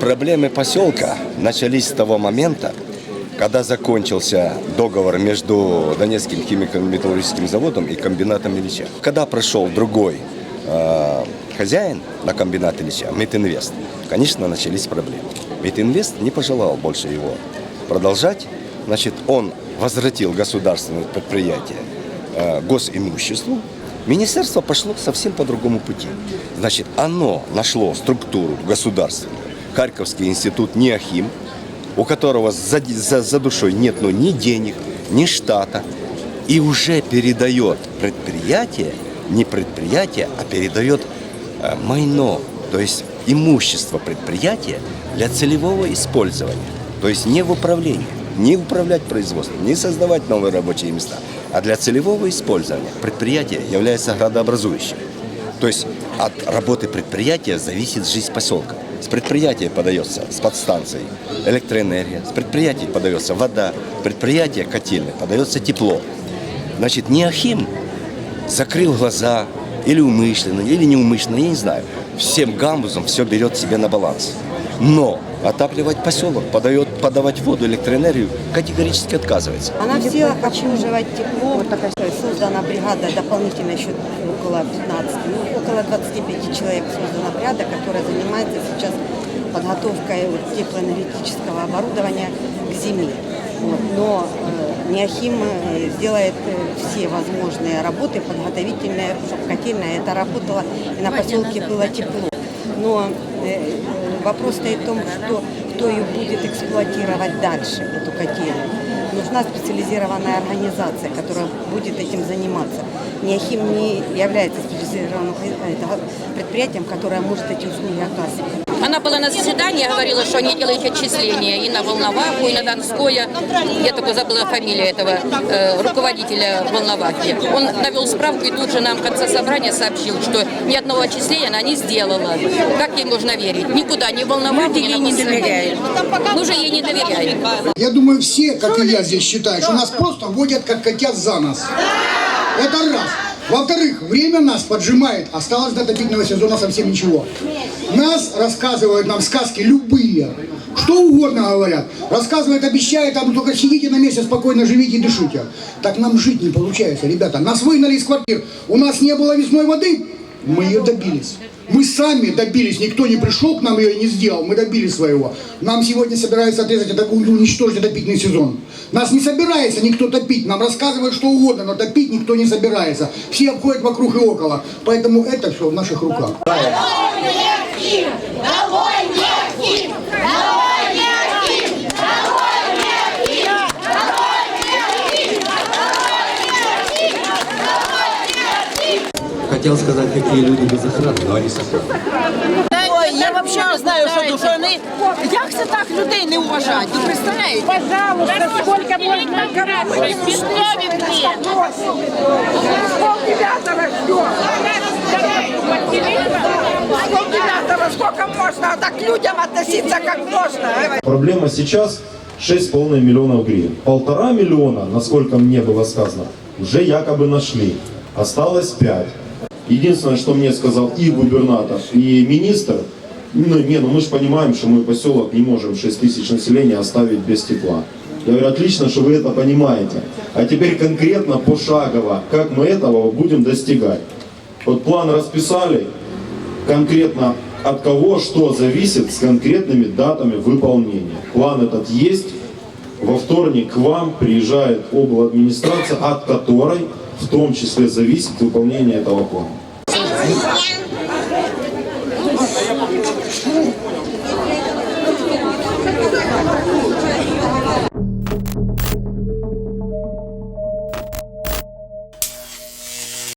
Проблемы поселка начались с того момента, когда закончился договор между Донецким химико-металлургическим заводом и комбинатом Ильича. Когда прошел другой э, хозяин на комбинат Ильича, Митинвест, конечно, начались проблемы. Митинвест не пожелал больше его продолжать. Значит, он возвратил государственное предприятие госимуществу. Министерство пошло совсем по другому пути. Значит, оно нашло структуру государственную. Харьковский институт НИАХИМ, у которого за, за, за душой нет ну, ни денег, ни штата, и уже передает предприятие, не предприятие, а передает э, майно, то есть имущество предприятия для целевого использования, то есть не в управлении, не управлять производством, не создавать новые рабочие места, а для целевого использования предприятие является градообразующим. То есть от работы предприятия зависит жизнь поселка. С предприятия подается, с подстанцией электроэнергия, с предприятий подается вода, с предприятия котельной подается тепло. Значит, Неохим закрыл глаза или умышленно, или неумышленно, я не знаю. Всем гамбузом все берет себе на баланс. Но отапливать поселок, подает, подавать воду, электроэнергию категорически отказывается. Она все обслуживать тепло. Вот такая создана бригада дополнительно еще около 15, ну, около 25 человек создана бригада, которая занимается сейчас подготовкой вот, теплоэнергетического оборудования к зиме. Вот. Но э, Неохим э, сделает э, все возможные работы подготовительные, чтобы котельная это работала и на поселке было тепло. Но э, вопрос стоит в том, что кто ее будет эксплуатировать дальше, эту котельную. Нужна специализированная организация, которая будет этим заниматься. Неохим не является специализированным предприятием, которое может эти услуги оказывать. Она была на заседании, говорила, что они делают отчисления и на Волноваху, и на Донское. Я только забыла фамилию этого э, руководителя Волновахи. Он навел справку и тут же нам в конце собрания сообщил, что ни одного отчисления она не сделала. Как ей можно верить? Никуда, ни Волноваху, ни ей не доверяют. Мы же ей не доверяем. Я думаю, все, как и я здесь считаю, что нас просто водят как котят за нас. Это раз. Во-вторых, время нас поджимает. Осталось до отопительного сезона совсем ничего. Нас рассказывают нам сказки любые. Что угодно говорят. Рассказывают, обещают, а вы только сидите на месте, спокойно живите и дышите. Так нам жить не получается, ребята. Нас выгнали из квартир. У нас не было весной воды. Мы ее добились. Мы сами добились, никто не пришел к нам ее и не сделал, мы добились своего. Нам сегодня собираются отрезать, это, уничтожить отопительный сезон. Нас не собирается никто топить, нам рассказывают что угодно, но топить никто не собирается. Все обходят вокруг и около, поэтому это все в наших руках. Хотел сказать, какие люди безохранні, але не совсем. Ой, я вообще не знаю, що що Вони... Як це так людей не уважають? Ви представляєте? Пожалуйста, сколько можно карать? Полдевятого что? Полдевятого сколько можно? А так людям относиться как можно? Проблема сейчас 6,5 миллионов гривен. Полтора миллиона, насколько мне было сказано, уже якобы нашли. Осталось 5. Единственное, что мне сказал и губернатор, и министр, ну, не, ну мы же понимаем, что мы поселок не можем 6 тысяч населения оставить без тепла. Я говорю, отлично, что вы это понимаете. А теперь конкретно, пошагово, как мы этого будем достигать. Вот план расписали, конкретно от кого что зависит с конкретными датами выполнения. План этот есть. Во вторник к вам приезжает обладминистрация, от которой в том числе зависит выполнение этого плана.